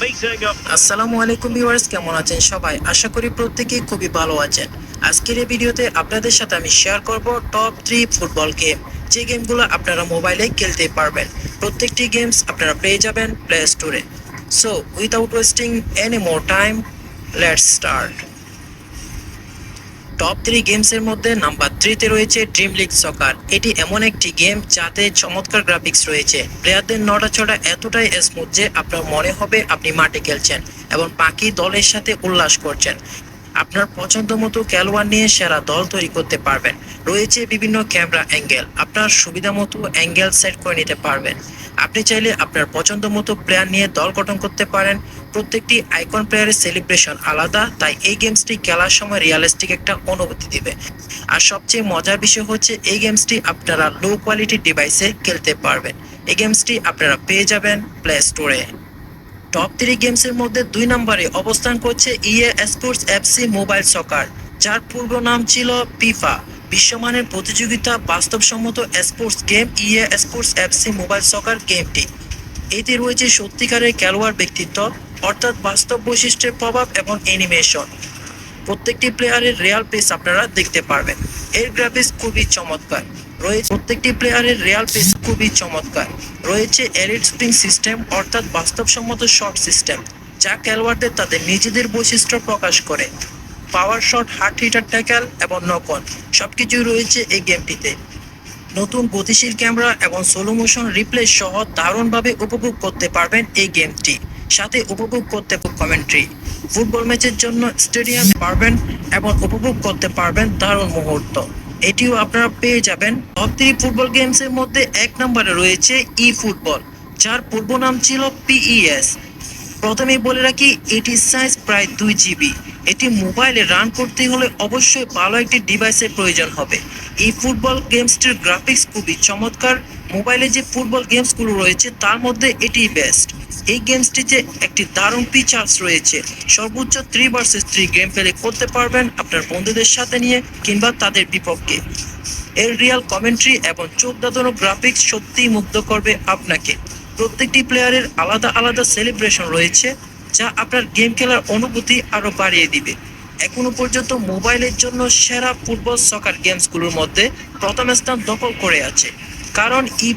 আসসালামু আলাইকুম ভিউয়ার্স, কেমন আছেন সবাই? আশা করি প্রত্যেকেই খুবই ভালো আছেন। আজকের এই ভিডিওতে আপনাদের সাথে আমি শেয়ার করব টপ থ্রি ফুটবল গেম যে গেমগুলো আপনারা মোবাইলে খেলতে পারবেন। প্রত্যেকটি গেমস আপনারা পেয়ে যাবেন প্লে স্টোরে so without wasting any more time let's start top three গেমসের মধ্যে নাম্বার থ্রিতে রয়েছে ড্রিম লিগ সকার এটি এমন একটি গেম যাতে চমৎকার গ্রাফিক্স রয়েছে। প্লেয়ারদের নড়াচড়া এতটাই স্মুথ যে আপনার মনে হবে আপনি মাঠে খেলছেন এবং বাকি দলের সাথে উল্লাস করছেন। আপনার পছন্দ মতো খেলোয়াড় নিয়ে সেরা দল তৈরি করতে পারবেন। রয়েছে বিভিন্ন ক্যামেরা অ্যাঙ্গেল। আপনার সুবিধা মতো অ্যাঙ্গেল সেট করে নিতে পারবেন। আপনি চাইলে আপনার পছন্দ মতো প্লেয়ার নিয়ে দল গঠন করতে পারেন। প্রত্যেকটি আইকন প্লেয়ারের সেলিব্রেশন আলাদা, তাই এই গেমসটি খেলার সময় রিয়ালিস্টিক একটা অনুভূতি দিবে। আর সবচেয়ে মজার বিষয় হচ্ছে, এই গেমসটি আপনারা লো কোয়ালিটির ডিভাইসে খেলতে পারবেন। এই গেমসটি আপনারা পেয়ে যাবেন প্লে স্টোরে টপ থ্রি গেমসের মধ্যে দুই নম্বরে অবস্থান করছে EA sports FC mobile soccer যার পূর্ব নাম ছিল পিফা বিশ্বমানের প্রতিযোগিতা বাস্তবসম্মত sports game EA sports FC mobile soccer গেমটি এতে রয়েছে সত্যিকারের খেলোয়াড় ব্যক্তিত্ব, অর্থাৎ বাস্তব বৈশিষ্ট্যের প্রভাব এবং অ্যানিমেশন প্রত্যেকটি প্লেয়ারের রিয়াল পেস আপনারা দেখতে পারবেন। এর গ্রাফিক্স খুবই চমৎকার। রয়েছে প্রত্যেকটি প্লেয়ারের রিয়াল পেস খুবই চমৎকার। রয়েছে এলিট স্প্রিং সিস্টেম অর্থাৎ বাস্তবসম্মত শট সিস্টেম যা খেলোয়াড়দের তাদের নিজেদের বৈশিষ্ট্য প্রকাশ করে। Power shot hard hitter tackle এবং নকন সবকিছুই রয়েছে এই গেমটিতে নতুন গতিশীল ক্যামেরা এবং সোলো মোশন রিপ্লে সহ দারুণভাবে উপভোগ করতে পারবেন এই গেমটি সাথে উপভোগ করতে কমেন্ট্রি ফুটবল ম্যাচের জন্য স্টেডিয়াম পারবেন এবং উপভোগ করতে পারবেন দারুণ মুহূর্ত। এটিও আপনারা পেয়ে যাবেন। টপ থ্রি ফুটবল গেমসের মধ্যে এক নম্বরে রয়েছে ই ফুটবল যার পূর্ব নাম ছিল পিইএস প্রথমে বলে রাখি, এটির সাইজ প্রায় দুই জিবি এটি মোবাইলে রান করতে হলে অবশ্যই ভালো একটি ডিভাইসের প্রয়োজন হবে। এই ফুটবল গেমসটির গ্রাফিক্স খুবই চমৎকার। মোবাইলে যে ফুটবল গেমসগুলো রয়েছে, তার মধ্যে এটি বেস্ট এই গেমসটিতে একটি দারুণ ফিচার্স রয়েছে। সর্বোচ্চ three versus three game play করতে পারবেন আপনার বন্ধুদের সাথে নিয়ে কিংবা তাদের বিপক্ষে। এর রিয়াল কমেন্ট্রি এবং চোখ দাঁতানো গ্রাফিক্স সত্যিই মুগ্ধ করবে আপনাকে। প্রত্যেকটি প্লেয়ারের আলাদা আলাদা সেলিব্রেশন রয়েছে, যা আপনার গেম খেলার অনুভূতি আরও বাড়িয়ে দিবে। এখনও পর্যন্ত মোবাইলের জন্য সেরা ফুটবল সকার গেমসগুলোর মধ্যে প্রথম স্থান দখল করে আছে। কারণ ই